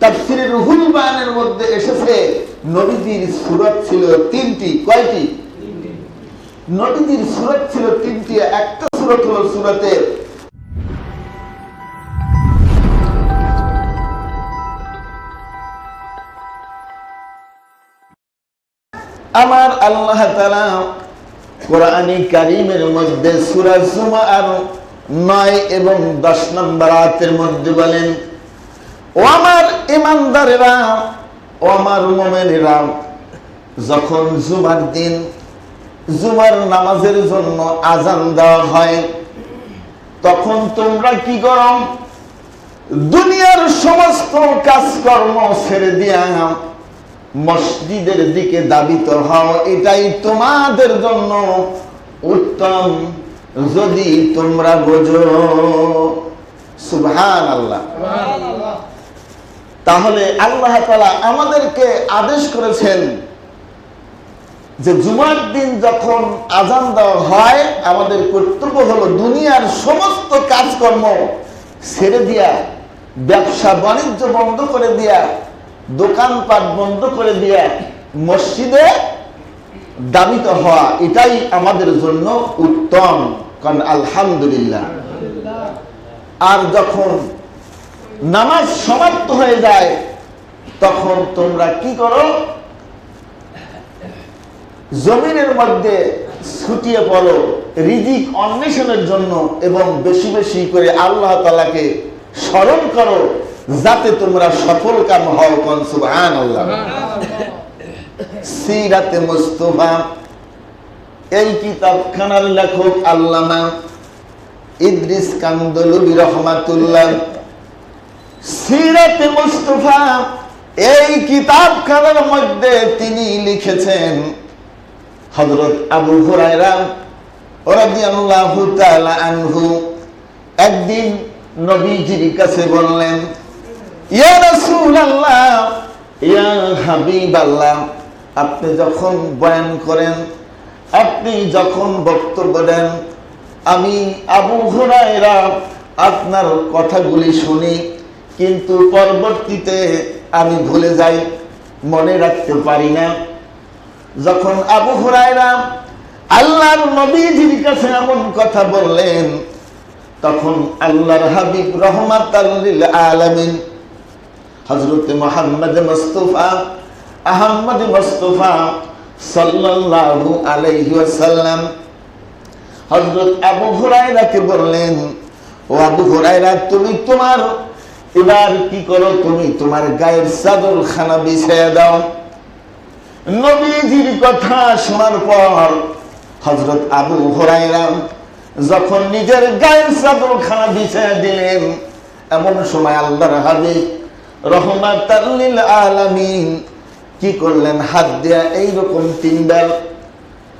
তাফসিরের রুহুল বায়ানের মধ্যে এসেছে, নবীজির সুরত ছিল তিনটি, কয়টি? নবীজির সুরত ছিল তিনটি, একটা সুরত হলো সুরতে আমার আল্লাহ তাআলা কোরআনে কারিমের মধ্যে সূরা জুমার নয় এবং দশ নম্বর আয়াতের মধ্যে বলেন ও আমার ইমানদারেরা, ও আমার মোমেনেরা, যখন জুমার দিন, জুমার নামাজের জন্য আজান দেওয়া হয়, তখন তোমরা কি করো? দুনিয়ার সমস্ত কাজকর্ম ছেড়ে দিয়া মসজিদের দিকে দাবিত হও, এটাই তোমাদের জন্য উত্তম। যদি তোমরা বোঝো সুবহান আল্লাহ তাহলে আল্লাহ তালা আমাদেরকে আদেশ করেছেন যে জুমার দিন যখন আজান দেওয়া হয়, আমাদের কর্তব্য হলো দুনিয়ার সমস্ত কাজকর্ম ছেড়ে দিয়া, ব্যবসা বাণিজ্য বন্ধ করে দিয়া, দোকানপাট বন্ধ করে দিয়া মসজিদে দাবিত হওয়া, এটাই আমাদের জন্য উত্তম। কারণ আলহামদুলিল্লাহ। আর যখন নামাজ সমাপ্ত হয়ে যায়, তখন তোমরা কি করো? জমিনের মধ্যে ছুটিয়ে পড়ো, রিজিক অন্বেষণের জন্য এবং বেশি বেশি করে আল্লাহ তালাকে স্মরণ করো, যাতে তোমরা সফল কাম হও, কন সুবহান আল্লাহ সিরাতে মুস্তফা, এই কিতাবখানার লেখক আল্লামা ইদ্রিস কান্দলুবি রহমাতুল্লাহ। সিরাতে মুস্তফা, এই কিতাবখানার মধ্যে তিনি লিখেছেন হযরত আবু হুরায়রা রাদিয়াল্লাহু তাআলা আনহু একদিন নবীজির কাছে বললেন, ইয়া রাসূলুল্লাহ, ইয়া হাবিবাল্লাহ, আপনি যখন বয়ান করেন, আপনি যখন বক্তব্য দেন, আমি আবু হুরায়রা আপনার কথাগুলি শুনি কিন্তু পরবর্তীতে আমি ভুলে যাই, মনে রাখতে পারি না। যখন আবু হুরায়রা আল্লাহর নবীজির কাছে এমন কথা বললেন, তখন আল্লাহর হাবিব রহমাত আলামিন হযরত মুহাম্মদ মুস্তাফা আহমদ মুস্তাফা সাল্লাল্লাহু আলাইহি ওয়াসাল্লাম হযরত আবু হুরায়রাকে বললেন, ও আবু হুরায়রা, তুমি তোমার এবার কি করো তুমি? তোমার গায়ের চাদর খানা বিছিয়ে দাও। নবীজির কথা শোনার পর হজরত আবু হুরায়রা যখন নিজের গায়ের চাদর খানা বিছিয়ে দিলেন, এমন সময় আল্লাহর হাবিব রহমাতাল্লিল আলামিন কি করলেন? হাত দেয়া এইরকম তিনবার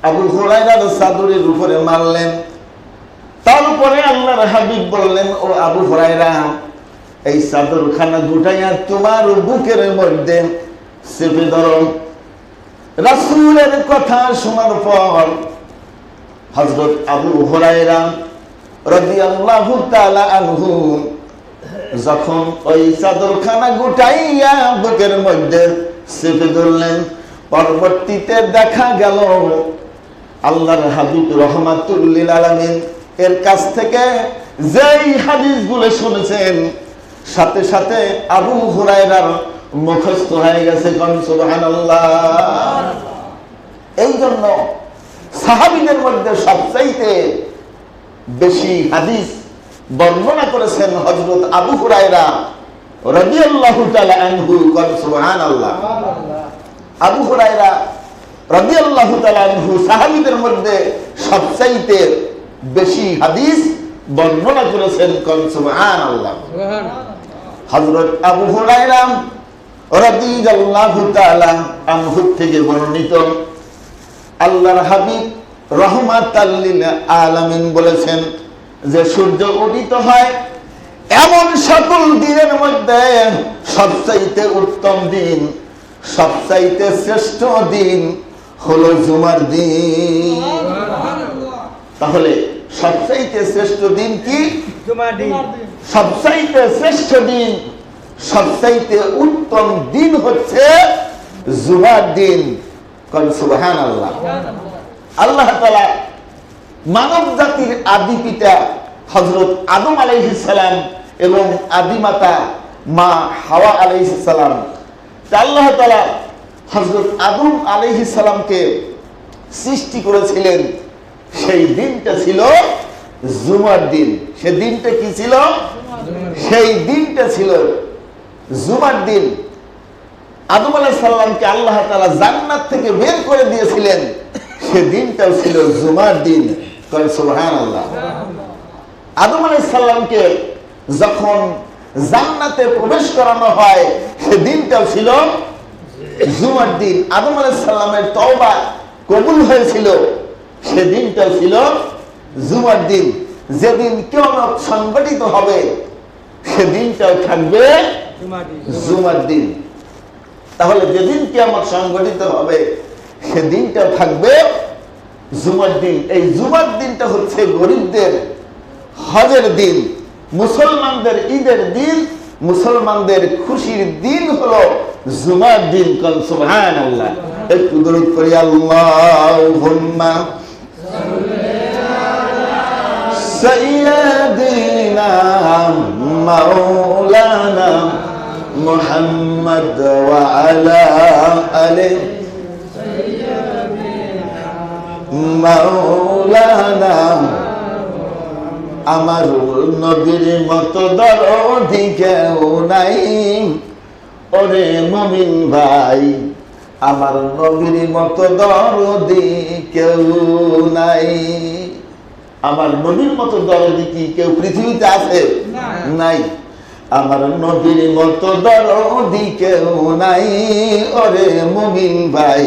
আবু হুরায়রার চাদরের উপরে মারলেন। তারপরে আল্লাহর হাবিব বললেন, ও আবু হুরায়রা এই চাদর খানা গুটাইয়া তোমার বুকের মধ্যে চেপে ধরো। রাসূলের কথা শোনার পর হজরত আবু হুরায়রা রাদিয়াল্লাহু তাআলা আনহু যখন ওই চাদরখানা গুটাইয়া বুকের মধ্যে চেপে ধরলেন, পরবর্তীতে দেখা গেল আল্লাহর হাবিব রহমাতুল্লিল আলামিন এর কাছ থেকে যেই হাদিস হাদিসগুলো শুনেছেন সাথে সাথে আবু হুরায়রার মুখস্থ হয়ে গেছে এই জন্য সাহাবীদের মধ্যে সবচাইতে বেশি হাদিস বর্ণনা করেছেন হযরত আবু হুরায়রা রাদিয়াল্লাহু তাআলা আনহু কোন, সুবহানাল্লাহ। আবু আনহু সাহাবীদের মধ্যে সবচাইতে বেশি হাদিস বর্ণনা করেছেন কোন সুবহানাল্লাহ। হযরত আবু হুরায়রা রাদিয়াল্লাহু তাআলা আনহু থেকে বর্ণিত। আল্লাহর হাবিব রহমাতাল লিল আলামিন বলেছেন যে সূর্য উদিত হয় এমন সকল দিনের মধ্যে সবচাইতে উত্তম দিন সবচাইতে শ্রেষ্ঠ দিন হলো জুমার দিন। তাহলে সবচাইতে শ্রেষ্ঠ দিন কি? জুমার দিন। সবচাইতে শ্রেষ্ঠ দিন সবচাইতে উত্তম দিন হচ্ছে জুমার দিন। সুবহান আল্লাহ আল্লাহ তালা মানব জাতির আদি পিতা হজরত আদম আলাইহিসালাম এবং আদি মাতা মা হাওয়া আলাইহিসালাম তা আল্লাহ তালা হজরত আদম আলাইহিসালামকে সৃষ্টি করেছিলেন। সেই দিনটা ছিল জুমার দিন। সে দিনটা কি ছিল? সেই দিনটা ছিল জুমার দিন। আদম আলাহ সাল্লামকে আল্লাহ তালা জান্নাত থেকে বের করে দিয়েছিলেন। সে দিনটাও ছিল জুমার দিন। আদম আলাহ সাল্লামকে যখন জান্নাতে প্রবেশ করানো হয়, সে দিনটাও ছিল জুমার দিন। আদম আলাহ সাল্লামের তওবা কবুল হয়েছিল। সে দিনটাও ছিল জুমার দিন যেদিন কেমন সংগঠিত হবে সেদিনটাও থাকবে জুমার দিন তাহলে যেদিন কেমন সংগঠিত হবে সেদিনটাও থাকবে জুমার দিন এই জুমার দিনটা হচ্ছে গরিবদের হজের দিন মুসলমানদের ঈদের দিন মুসলমানদের খুশির দিন হলো জুমার দিন কল সুবহান আল্লাহ একটু দরুদ করি আল্লাহুম্মা। مولانا محمد وعلى آله মাওলানা আমার নবীর মতো দরদি কেউ নাই ওরে মমিন ভাই আমার নবীর মতো দরদি কেউ নাই আমার নবীর মতো দরদি কি কেউ পৃথিবীতে আছে? নাই। আমার নবীর মতো দরদি কেউ নাই। ওরে মমিন ভাই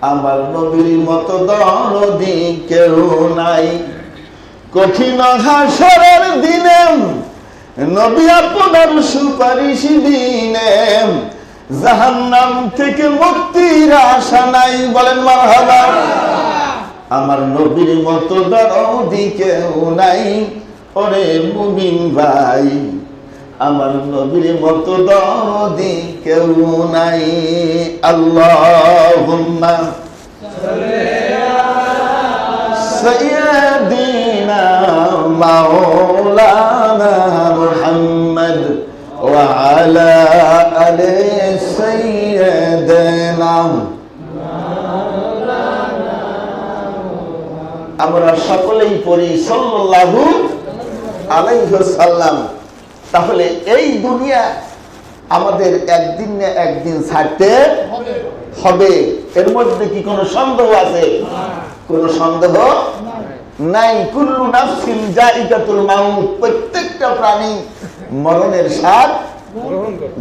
আমার নবীর মতো দরদি কেউ নাই। কঠিন হাসরের দিনে নবী আপনার সুপারিশ দিনে জাহান্নাম থেকে মুক্তির আশা নাই। বলেন মারহাবা। আমার নবীর মতো দরদি কেউ নাই। ওরে মুমিন ভাই, আমার নবীর মতো দরদি কেউ নাই। আল্লাহুম্মা সাইয়্যিদিনা মাওলানা মুহাম্মদ ওয়া আলা আলি আমরা সকলেই পড়ি, সাল্লাল্লাহু আলাইহি সাল্লাম তাহলে এই দুনিয়া আমাদের একদিন না একদিন ছাড়তে হবে। এর মধ্যে কি কোনো সন্দেহ আছে? কোনো সন্দেহ নাই। কুল্লু নাফসিন জাইকাতুল মাউত, প্রত্যেকটা প্রাণী মরণের স্বাদ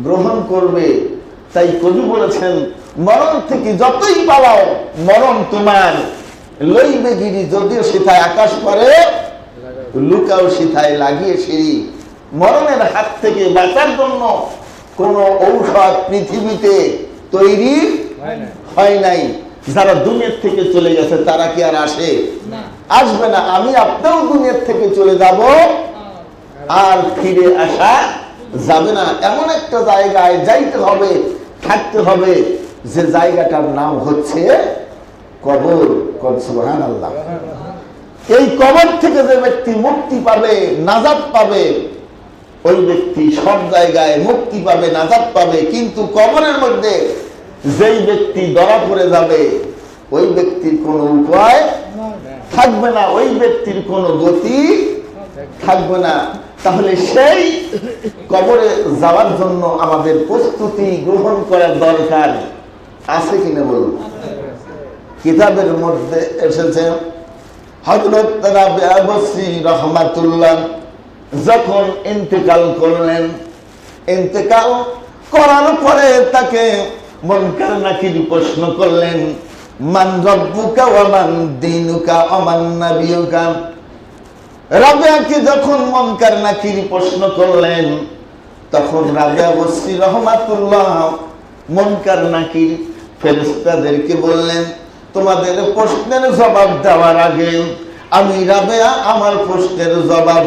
গ্রহণ করবে। তাই কবি বলেছেন, মরণ থেকে যতই পালাও, মরণ তোমার। লইবে গিরি যদিও সেথায় আকাশ করে লুকাও লাগিয়ে সিঁড়ি। মরণের হাত থেকে বাঁচার জন্য কোন ঔষধ পৃথিবীতে তৈরি হয় নাই। যারা দুনিয়ার থেকে চলে গেছে তারা কি আর আসে? আসবে না। আমি আপনিও দুনিয়ার থেকে চলে যাব। আর ফিরে আসা যাবে না। এমন একটা জায়গায় যাইতে হবে থাকতে হবে। যে জায়গাটার নাম হচ্ছে কবর সুবহান আল্লাহ এই কবর থেকে যে ব্যক্তি মুক্তি পাবে নাজাদ পাবে, ওই ব্যক্তি সব জায়গায় মুক্তি পাবে নাজাদ পাবে। কিন্তু কবরের মধ্যে যেই ব্যক্তি ধরা পড়ে যাবে, ওই ব্যক্তির কোনো উপায় থাকবে না, ওই ব্যক্তির কোনো গতি থাকবে না। তাহলে সেই কবরে যাওয়ার জন্য আমাদের প্রস্তুতি গ্রহণ করার দরকার আছে কিনা বলুন? কিতাবের মধ্যে এসেছে হজরত রহমাতুল্লাহ যখন ইন্তেকাল করলেন, ইন্তেকাল করার পরে তাকে মনকার নাকির প্রশ্ন করলেন, মান রব্বুকা ওয়ামান দিনুকা অমান নাবিয়ুকা? রাবিয়াকে যখন মনকার নাকির প্রশ্ন করলেন, তখন রাবিয়া বসরি রহমাতুল্লাহ মনকার নাকির ফেরেস্তাদেরকে বললেন তোমাদের প্রশ্নের জবাব দেওয়ার আগে আমি রাবেয়া, আমার প্রশ্নের জবাব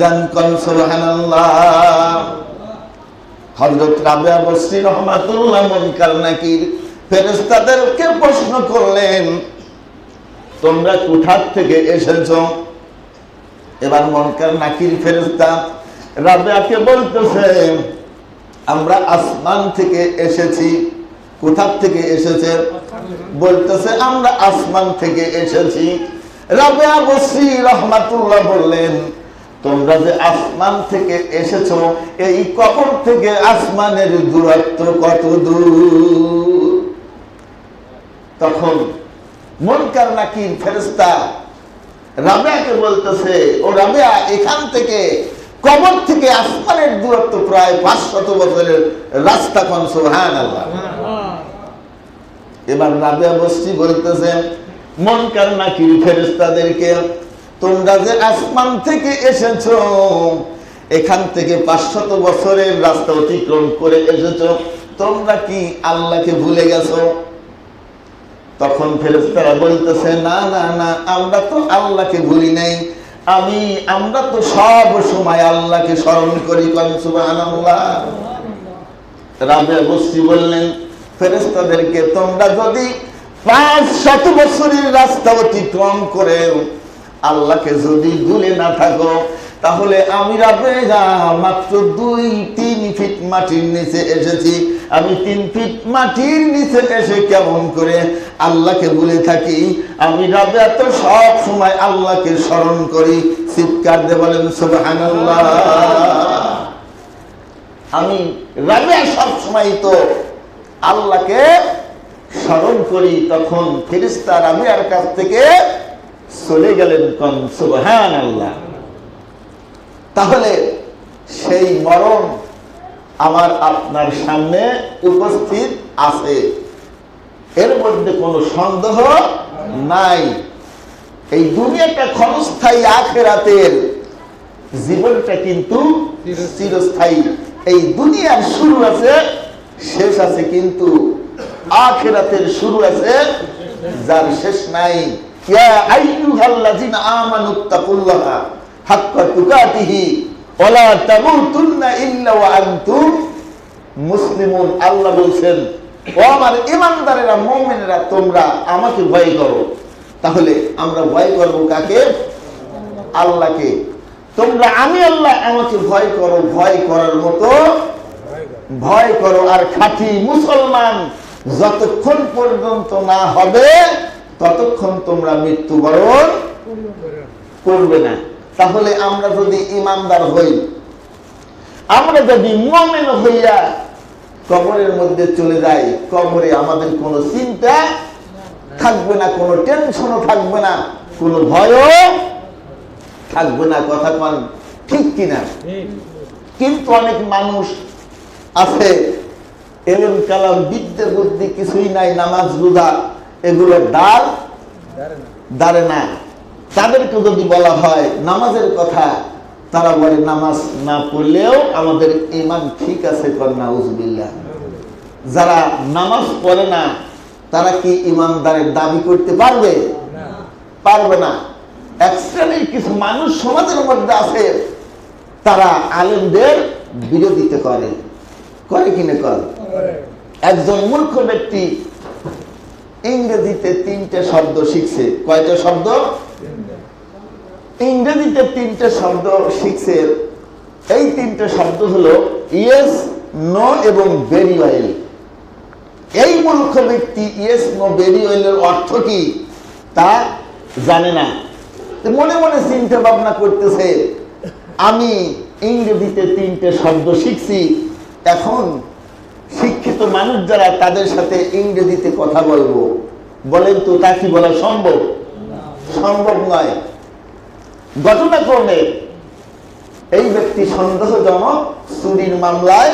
দান করেন সুবহানাল্লাহ। হযরত রাবিয়া বসরি রহমাতুল্লাহ মুনকার নাকির ফেরেশতাদেরকে প্রশ্ন করলেন, তোমরা কোথার থেকে এসেছ? এবার মনকার নাকির ফেরেশতা রাবিয়াকে বলতেছে, আমরা আসমান থেকে এসেছি। কোথার থেকে এসেছে? বলতেছে, আমরা আসমান থেকে এসেছি। রাবেয়া বসরি রহমাতুল্লাহ বললেন, তোমরা যে আসমান থেকে এসেছ, এই কবর থেকে আসমানের দূরত্ব কত দূর? তখন মনকার নাকি ফেরেস্তা রাবেয়াকে বলতেছে, ও রাবেয়া, এখান থেকে কবর থেকে আসমানের দূরত্ব প্রায় পাঁচশত বছরের রাস্তা কনসো সুহান আল্লাহ এবার রাবেয়া বস্তি বলতেছেন মন কার নাকি ফেরেস্তাদেরকে তোমরা যে আসমান থেকে এসেছ, এখান থেকে পাঁচশত বছরের রাস্তা অতিক্রম করে এসেছ, তোমরা কি আল্লাহকে ভুলে গেছো? তখন ফেরেস্তারা বলতেছে, না না না, আমরা তো আল্লাহকে ভুলি নাই। আমি, আমরা তো সব সময় আল্লাহকে স্মরণ করি, কন সুবহানাল্লাহ। রাবে বসি বললেন ফেরেস্তাদেরকে তোমরা যদি পাঁচ শত বছরের রাস্তা অতিক্রম করে আল্লাহকে যদি ভুলে না থাকো, তাহলে আমি মাত্র দুই তিন ফিট মাটির নিচে এসেছি। আমি তিন ফিট মাটির নিচে এসে কেমন করে আল্লাহকে ভুলে থাকি? আমি রাবে এত সব সময় আল্লাহকে স্মরণ করি। চিৎকার দিয়ে বলেন, সুবহানাল্লাহ। আমি রাবে সব সময় তো আল্লাহকে স্মরণ করি তখন ফেরিস্তা রাবিয়ার কাছ থেকে চলে গেলেন কন সুবহান আল্লাহ তাহলে সেই মরণ আমার আপনার সামনে উপস্থিত আছে। এর মধ্যে কোনো সন্দেহ নাই। এই দুনিয়াটা ক্ষণস্থায়ী, আখেরাতের জীবনটা কিন্তু চিরস্থায়ী। এই দুনিয়ার শুরু আছে শেষ আছে কিন্তু আখেরাতের শুরু আছে, যার শেষ নাই। আল্লাহ তোমরা আমাকে ভয় করো। তাহলে আমরা ভয় করব কাকে? আল্লাহকে। তোমরা, আমি আল্লাহ, আমাকে ভয় করো। ভয় করার মতো ভয় করো আর খাঁটি মুসলমান যতক্ষণ পর্যন্ত না হবে ততক্ষণ তোমরা মৃত্যুবরণ করবে না। তাহলে আমরা যদি ইমানদার হই আমরা যদি মমেন হইয়া কবরের মধ্যে চলে যাই কবরে আমাদের কোনো চিন্তা থাকবে না কোনো টেনশনও থাকবে না কোনো ভয়ও থাকবে না। কথা কন ঠিক কিনা? কিন্তু অনেক মানুষ আছে। এলেম কালাম বিদ্যে বুদ্ধি কিছুই নাই নামাজ রোজা এগুলো ডাল দাঁড়ে না। তাদেরকে যদি বলা হয় নামাজের কথা তারা বলে নামাজ না পড়লেও আমাদের ইমান ঠিক আছে কন্যা উজবিল্লা যারা নামাজ পড়ে না তারা কি ইমানদারের দাবি করতে পারবে? পারবে না। এক শ্রেণির কিছু মানুষ সমাজের মধ্যে আছে তারা আলেমদের বিরোধিতা করে। করে কিনে করে? একজন মূর্খ ব্যক্তি ইংরেজিতে তিনটে শব্দ শিখছে। কয়টা শব্দ? ইংরেজিতে তিনটে শব্দ শিখছে। এই তিনটে শব্দ হলো ইয়েস নো এবং ভেরি ওয়েল এই মূর্খ ব্যক্তি ইয়েস নো বেরি ওয়েলের অর্থ কি? তা জানে না। মনে মনে চিন্তা ভাবনা করতেছে আমি ইংরেজিতে তিনটে শব্দ শিখছি এখন শিক্ষিত মানুষ যারা তাদের সাথে ইংরেজিতে কথা বলব, বলেন তো তা কি বলা সম্ভব? সম্ভব নয়। ঘটনাক্রমে এই ব্যক্তি সন্দেহজনক চুরির মামলায়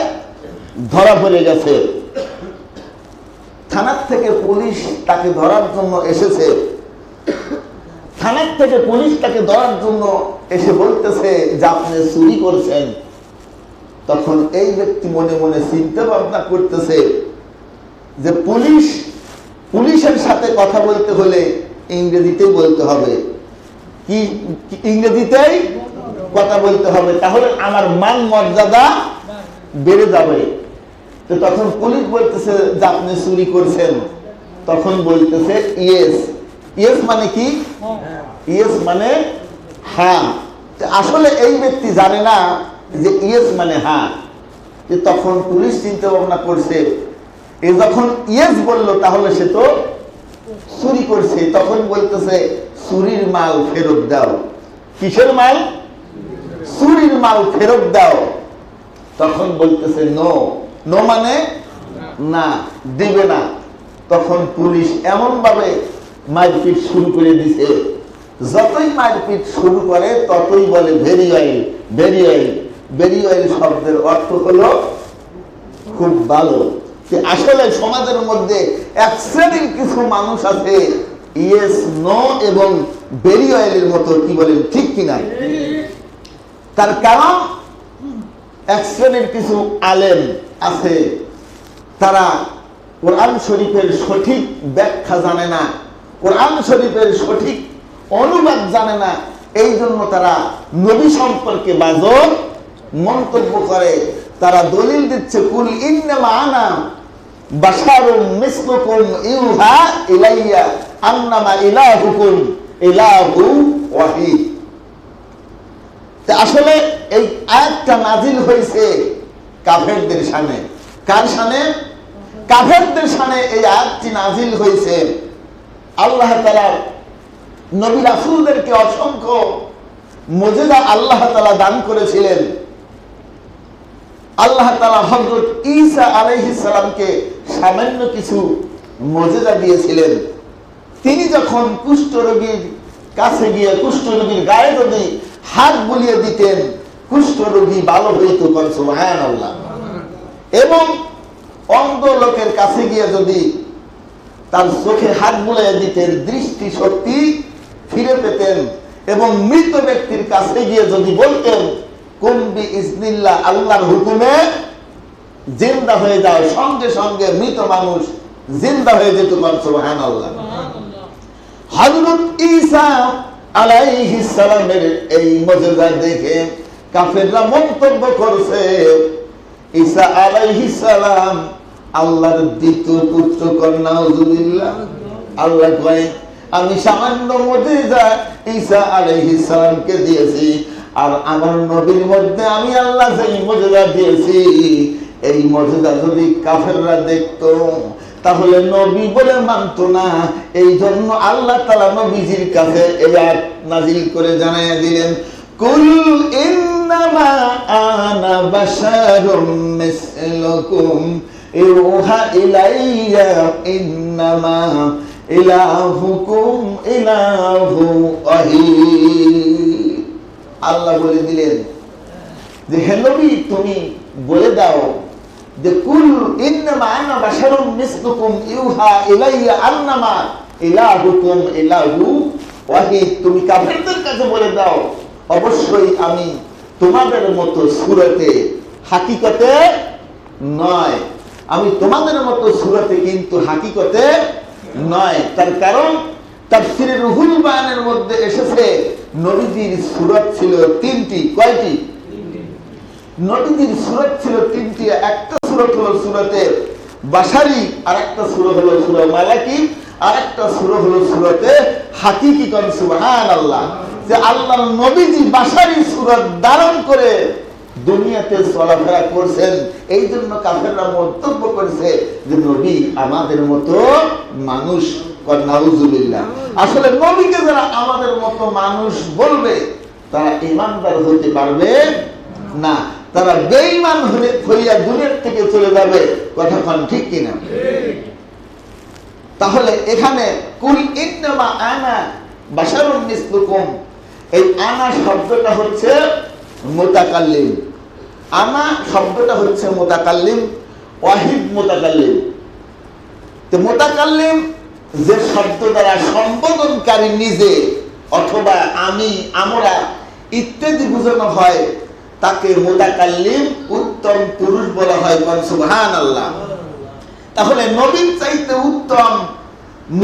ধরা পড়ে গেছে। থানার থেকে পুলিশ তাকে ধরার জন্য এসেছে। থানার থেকে পুলিশ তাকে ধরার জন্য এসে বলতেছে যে আপনি চুরি করছেন। তখন এই ব্যক্তি মনে মনে চিন্তা ভাবনা করতেছে যে পুলিশ পুলিশের সাথে কথা বলতে হলে ইংরেজিতেই বলতে হবে। কি কি ইংরেজিতেই কথা বলতে হবে তাহলে আমার মান মর্যাদা বেড়ে যাবে। তো তখন পুলিশ বলতেছে যে আপনি চুরি করছেন। তখন বলতেছে ইয়েস। ইয়েস মানে কি? ইয়েস মানে হ্যাঁ। আসলে এই ব্যক্তি জানে না যে ইয়েস মানে হ্যাঁ যে তখন পুলিশ চিন্তা ভাবনা করছে। এ যখন ইয়েস বলল, তাহলে সে তো চুরি করছে। তখন বলতেছে, চুরির মাল ফেরত দাও। কিসের মাল? চুরির মাল ফেরত দাও। তখন বলতেছে, নো। নো মানে না, দিবে না। তখন পুলিশ এমন ভাবে মারপিট শুরু করে দিছে। যতই মারপিট শুরু করে, ততই বলে, very well very well. Well শব্দের অর্থ হলো খুব ভালো। আসলে সমাজের মধ্যে এক শ্রেণির কিছু মানুষ আছে ইয়েস নো এবং অয়েলের মতো কি বলেন, ঠিক কিনা? তার কারণ, এক শ্রেণির কিছু আলেম আছে, তারা কোরআন শরীফের সঠিক ব্যাখ্যা জানে না, কোরআন শরীফের সঠিক অনুবাদ জানে না এই জন্য তারা নবী সম্পর্কে বাজব মন্তব্য করে, তারা দলিল দিচ্ছে, কুল ইন্নামা আনা বাশারুম মিসলুকুম ইউহা ইলাইয়া, আন্নামা ইলাহুকুম ইলাহু ওয়াহিদ। আসলে এই আয়াতটা নাজিল হয়েছে কাফেরদের সামনে। কার সামনে? কাফেরদের সামনে এই আয়াতটি নাজিল হয়েছে। আল্লাহ তালা নবী রাসুলদেরকে অসংখ্য মজেদা আল্লাহ তালা দান করেছিলেন। আল্লাহ তালা হজরত ঈসা আলাইহিস সালামকে সামান্য কিছু মজেদা দিয়েছিলেন। তিনি যখন কুষ্ঠ রোগীর কাছে গিয়ে কুষ্ঠ রোগীর গায়ে যদি হাত বুলিয়ে দিতেন, কুষ্ঠ রোগী ভালো হইত সুবহান আল্লাহ এবং অন্ধ লোকের কাছে গিয়ে যদি তার চোখে হাত বুলিয়ে দিতেন দৃষ্টি শক্তি ফিরে পেতেন এবং মৃত ব্যক্তির কাছে গিয়ে যদি বলতেন কুম্বি ইসনিল্লাহ আল্লাহর হুকুমে জিন্দা হয়ে যাও সঙ্গে সঙ্গে মৃত মানুষ জিন্দা হয়ে যেত সুবহান আল্লাহ হযরত ঈসা আলাইহিস সালামের এই দেখে কাফেররা মন্তব্য করছে ঈসা আলাইহিস সালাম আল্লাহর দ্বিতীয় পুত্র কন্যা আল্লাহ কয় আমি সামান্য মুজিজা ঈসা আলাইহিস সালামকে দিয়েছি আর আমার নবীর মধ্যে আমি আল্লাহ সেই মুজিজা দিয়েছি, এই মর্যাদা যদি কাফেররা দেখতো, তাহলে নবী বলে মানতো না। এই জন্য আল্লাহ তালা নবীজির কাছে এই আয়াত নাজিল করে জানাইয়া দিলেন, কুল ইন্নামা আনা বাশারুম মিসলুকুম, ইউহা ইলাইয়া ইন্নামা ইলাহুকুম ইলাহু ওয়াহিদ। আল্লাহ বলে দিলেন, যে, হে নবী, তুমি বলে দাও যে, কুল ইন্নামা আনা বাশারুম মিসলুকুম ইউহা ইলাইয়া আন্নামা ইলাহুকুম ইলাহু ওয়াহিদ। তুমি কাফেরদের কাছে বলে দাও, অবশ্যই আমি তোমাদের মতো সুরতে হাকিকতে নয়। আমি তোমাদের মতো সুরতে কিন্তু হাকিকতে নয়। তার কারণ তাফসিরের রুহুল বায়ানের মধ্যে এসেছে নবীজির সুরত ছিল তিনটি, কয়টি? নবীজির সুরত ছিল তিনটি, একটা সুরত হলো সুরতে বাসারি আর একটা সুরত হলো সুরত মালাকি আর একটা সুর হলো সুরতে হাকিকি কন সুবাহ আল্লাহ যে আল্লাহর নবীজি বাসারি সুরত ধারণ করে দুনিয়াতে চলাফেরা করছেন এই জন্য কাফেররা মন্তব্য করেছে যে, নবী আমাদের মতো মানুষ নাউজুবিল্লাহ। আসলে নবীকে যারা আমাদের মতো মানুষ বলবে, তারা ইমানদার হতে পারবে না। তারা বেঈমান হয়ে হইয়া দুনিয়ার থেকে চলে যাবে। কথা কন ঠিক কিনা? তাহলে এখানে, কুল ইন্নামা আনা বাশারুন মিসলুকুম। এই আনা শব্দটা হচ্ছে মোতাকাল্লিম আনা শব্দটা হচ্ছে মোতাকাল্লিম, ওয়াহিদ মোতাকাল্লিম। তো মোতাকাল্লিম যে শব্দ দ্বারা সম্বোধনকারী নিজে অথবা আমি, আমরা ইত্যাদি বোঝানো হয়, তাকে মোতাকাল্লিম উত্তম পুরুষ বলা হয় সুবহান আল্লাহ তাহলে নবীন চাইতে উত্তম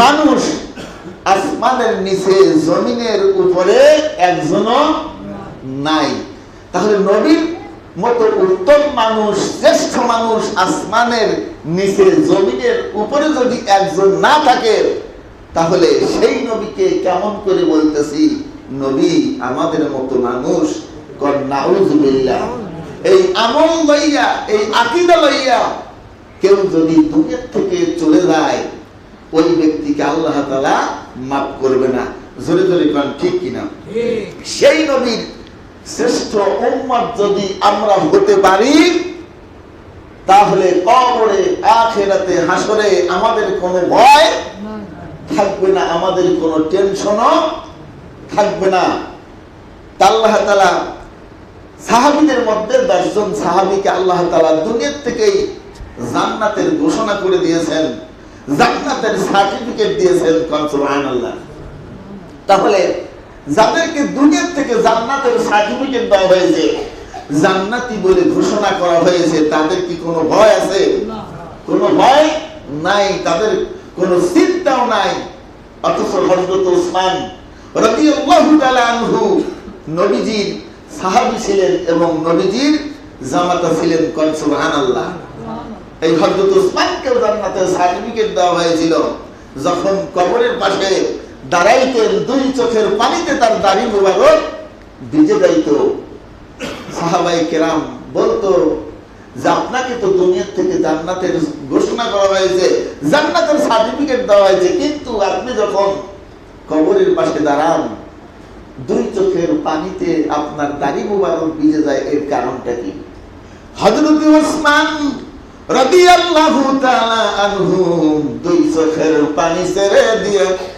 মানুষ আসমানের নিচে, জমিনের উপরে একজনও নাই। তাহলে নবীর মতো উত্তম মানুষ শ্রেষ্ঠ মানুষ আসমানের নিচে জমিনের উপরে যদি একজন না থাকে তাহলে সেই নবীকে কেমন করে বলতেছি নবী আমাদের মতো মানুষ কন্যাউজুবিল্লাহ এই আমল লইয়া এই আকিদা লইয়া কেউ যদি দুনিয়ার থেকে চলে যায় ওই ব্যক্তিকে আল্লাহ তালা মাফ করবে না। জোরে জোরে কান ঠিক কিনা? সেই নবীর শ্রেষ্ঠ উম্মত যদি আমরা হতে পারি, তাহলে কবরে, আখেরাতে হাসরে আমাদের কোনো ভয় থাকবে না, আমাদের কোনো টেনশনও থাকবে না। আল্লাহ তালা সাহাবিদের মধ্যে দশজন সাহাবিকে আল্লাহ তালা দুনিয়ার থেকেই জান্নাতের ঘোষণা করে দিয়েছেন, জান্নাতের সার্টিফিকেট দিয়েছেন কনসুবাহান আল্লাহ তাহলে যাদেরকে দুনিয়ার থেকে জান্নাতের সার্টিফিকেট দেওয়া হয়েছে জান্নাতি বলে ঘোষণা করা হয়েছে তাদের কি কোনো ভয় আছে? কোনো ভয় নাই তাদের কোনো চিন্তাও নাই। অথচ হযরত ওসমান রাদিয়াল্লাহু তাআলা আনহু নবীজির সাহাবী ছিলেন এবং নবীজির জামাতা ছিলেন কোন সুবহানাল্লাহ। এই হযরত ওসমানকে জান্নাতের সার্টিফিকেট দেওয়া হয়েছিল যখন কবরের পাশে দাঁড়াইতেন দুই চোখের পানিতে তার দাড়ি মোবারক ভিজে যাইত। সাহাবাই কেরাম বলতো, যে আপনাকে তো দুনিয়ার থেকে জান্নাতের ঘোষণা করা হয়েছে, জান্নাতের সার্টিফিকেট দেওয়া হয়েছে, কিন্তু আপনি যখন কবরের পাশে দাঁড়ান, দুই চোখের পানিতে আপনার দাড়ি মোবারক ভিজে যায়, এর কারণটা কি? হযরত ওসমান দুই চোখের পানি ছেড়ে দিয়ে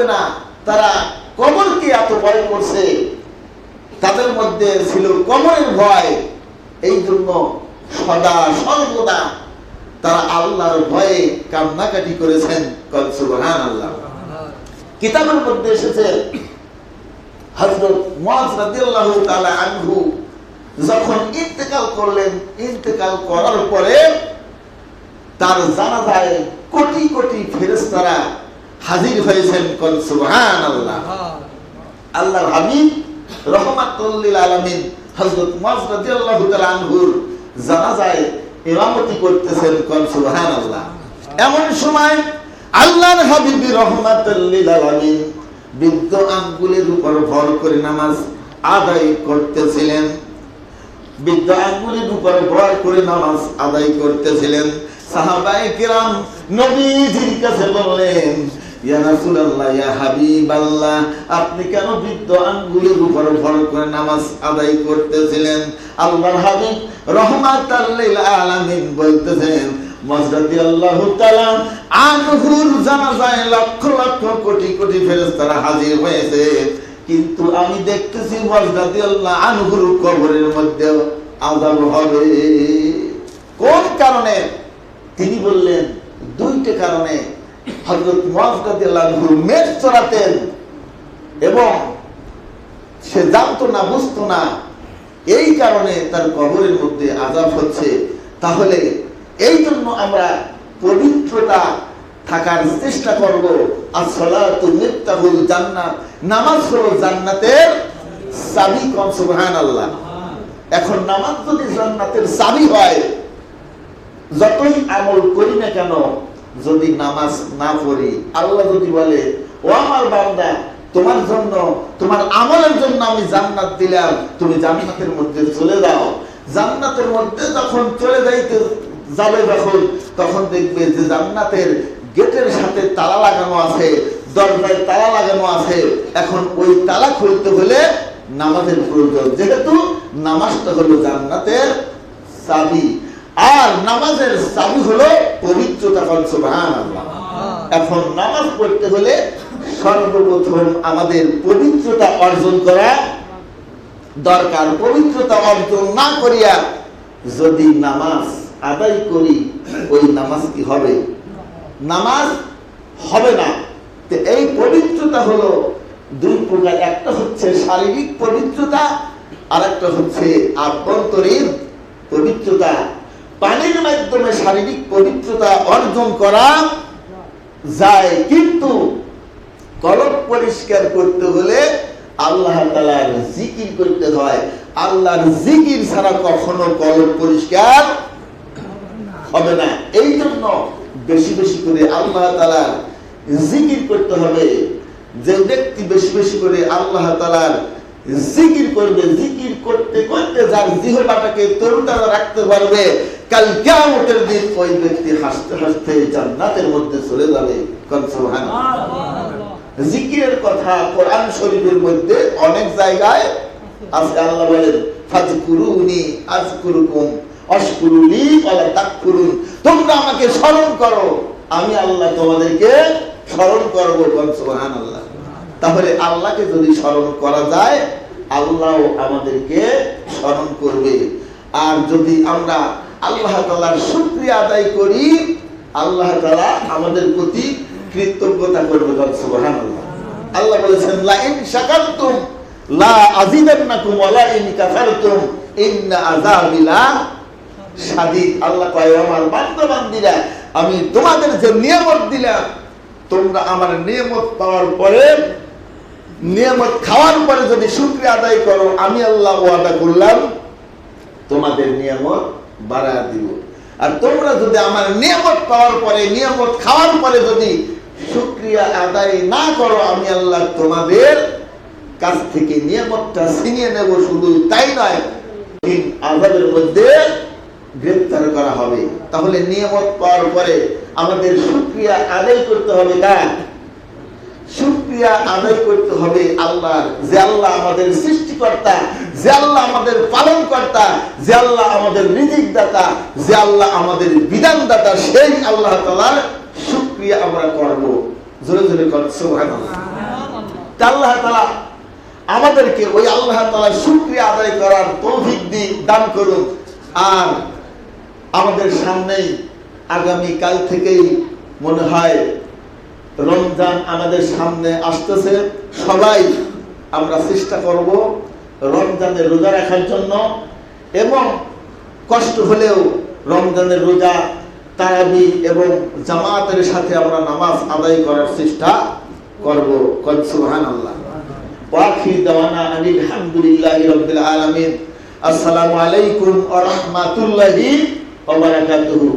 থাকবে না। তারা কবরকে এত ভয় করছে। তাদের মধ্যে ছিল কবরের ভয়। এই জন্য সদা সর্বদা তারা আল্লাহর ভয়ে কান্নাকাটি করেছেন। সুবহান আল্লাহ কিতাবের মধ্যে এসেছে, হযরত মুআজ রাদিয়াল্লাহু তাআলা আনহু যখন ইন্তেকাল করলেন, ইন্তেকাল করার পরে তার জানাজায় কোটি কোটি ফেরেশতারা হাজির হয়েছেন কোন সুবহানাল্লাহ? আল্লাহর হাবিব রহমাতুল লিল আলামিন রাদিয়াল্লাহু তাআলা আনহুর জানাজায় ইমামতি করতেছেন কোন সুবহানাল্লাহ? এমন সময় আল্লাহর হাবিব রহমাতুল লিল আলামিন বৃদ্ধ আঙ্গুলের উপর ভর করে নামাজ আদায় করতেছিলেন। বৃদ্ধ আঙ্গুলের উপর ভর করে নামাজ আদায় করতেছিলেন। সাহাবায়ে কিরাম নবীজির কাছে বললেন আপনি কেন বৃদ্ধ আঙ্গুলের উপর ভর করে নামাজ আদায় করতেছিলেন? আল্লাহর হাবিব রহমাতাল লিল আলামিন বলতেছেন লক্ষ লক্ষ কোটি কোটি হাজির হয়েছে। কিন্তু আমি দেখতেছি মজরাদি আল্লাহ আনহুর কবরের মধ্যে আযাব হবে। কোন কারণে? তিনি বললেন, দুইটা কারণে। চড়াতেন এবং সে জানতো না, বুঝতো না, এই কারণে তার কবরের মধ্যে আজাব হচ্ছে। তাহলে এই জন্য আমরা পবিত্রতা থাকার চেষ্টা করব। আসসালাতু মিফতাহুল জান্নাত, নামাজ হলো জান্নাতের চাবি কোন সুবহানাল্লাহ। এখন নামাজ জান্নাতের চাবি হয়, যতই আমল করি না কেন যদি নামাজ না পড়ি, আল্লাহ যদি বলে, ও আমার বান্দা, তোমার জন্য, তোমার আমলের জন্য আমি জান্নাত দিলাম, তুমি জান্নাতের মধ্যে চলে যাও। জান্নাতের মধ্যে যখন চলে যাইতে যাবে যখন, তখন দেখবে যে জান্নাতের গেটের সাথে তালা লাগানো আছে, দরজায় তালা লাগানো আছে। এখন ওই তালা খুলতে হলে নামাজের প্রয়োজন। যেহেতু নামাজটা হলো জান্নাতের চাবি। আর নামাজের চাবি হলো পবিত্রতা সুবহানাল্লাহ। এখন নামাজ পড়তে হলে সর্বপ্রথম আমাদের পবিত্রতা অর্জন করা দরকার। পবিত্রতা অর্জন না করিয়া যদি নামাজ আদায় করি ওই নামাজ কি হবে? নামাজ হবে না। তো এই পবিত্রতা হলো দুই প্রকার। একটা হচ্ছে শারীরিক পবিত্রতা আর একটা হচ্ছে আভ্যন্তরীণ পবিত্রতা। পানির মাধ্যমে শারীরিক পবিত্রতা অর্জন করা যায়, কিন্তু কলব পরিষ্কার করতে হলে আল্লাহ তালার জিকির করতে হয়। আল্লাহর জিকির ছাড়া কখনো কলব পরিষ্কার হবে না। এই জন্য বেশি বেশি করে আল্লাহ তালার জিকির করতে হবে। যে ব্যক্তি বেশি বেশি করে আল্লাহ তালার জিকির করবে, জিকির করতে করতে যার জিহবাটাকে তরুতাজা রাখতে পারবে দিন ওই ব্যক্তি হাসতে হাসতে জান্নাতের মধ্যে চলে যাবে। জিকিরের কথা কোরআন শরীফের মধ্যে অনেক জায়গায় আছে। আল্লাহ বলেন আমাকে স্মরণ করো। আমি আল্লাহ তোমাদেরকে স্মরণ করব, কোন সুবহানাল্লাহ। তাহলে আল্লাহকে যদি স্মরণ করা যায়, আল্লাহ আমাদেরকে স্মরণ করবে। আর যদি আমরা আল্লাহ তাআলার শুক্রিয়া আদায় করি। আল্লাহ তালা আমাদের প্রতি কৃতজ্ঞতা করবে আল্লাহ বলেছেন লা ইন শাকারতুম লা আযীদান্নাকুম ওয়া লা ইন কাফারতুম, ইন্না আযাবি লা শাদীদ। আল্লাহ কয়, আমার বান্দা বান্দীরা আমি তোমাদের যে নিয়ামত দিলাম, তোমরা আমার নিয়ামত পাওয়ার পরে, নিয়ামত খাওয়ার পরে যদি শুকরিয়া আদায় করো, আমি আল্লাহ ওয়াদা করলাম, তোমাদের নিয়ামত বাড়া দিব। আর তোমরা যদি আমার নিয়ামত পাওয়ার পরে, নিয়ামত খাওয়ার পরে যদি শুক্রিয়া আদায় না করো, আমি আল্লাহ তোমাদের কাছ থেকে নিয়ামতটা ছিনিয়ে নেব। শুধু তাই নয় দিন মধ্যে গ্রেফতার করা হবে। তাহলে নিয়ামত পাওয়ার পরে আমাদের শুক্রিয়া আদায় করতে হবে কার? শুক্রিয়া আদায় করতে হবে আল্লাহর। যে আল্লাহ আমাদের সৃষ্টিকর্তা, যে আল্লাহ আমাদের পালন কর্তা যে আল্লাহ আমাদের রিজিক দাতা যে আল্লাহ আমাদের বিধান দাতা সেই আল্লাহ তালার শুক্রিয়া আমরা করব। জোরে জোরে কর, সুবহানাল্লাহ। আল্লাহ তালা আমাদেরকে ওই আল্লাহ তালা শুক্রিয়া আদায় করার তৌফিক দি, দান করুন আর আমাদের সামনেই আগামী কাল থেকেই মনে হয় রমজান আমাদের সামনে আসতেছে। সবাই আমরা চেষ্টা করব রমজানের রোজা রাখার জন্য এবং কষ্ট হলেও রমজানের রোজা তারাবি এবং জামাতের সাথে আমরা নামাজ আদায় করার চেষ্টা করব। সুবহান আল্লাহ ওয়াখির দাওয়ানা আনিল হামদুলিল্লাহি রাব্বিল আলামিন। আসসালামু আলাইকুম ওয়া রাহমাতুল্লাহি ওয়া বারাকাতুহু।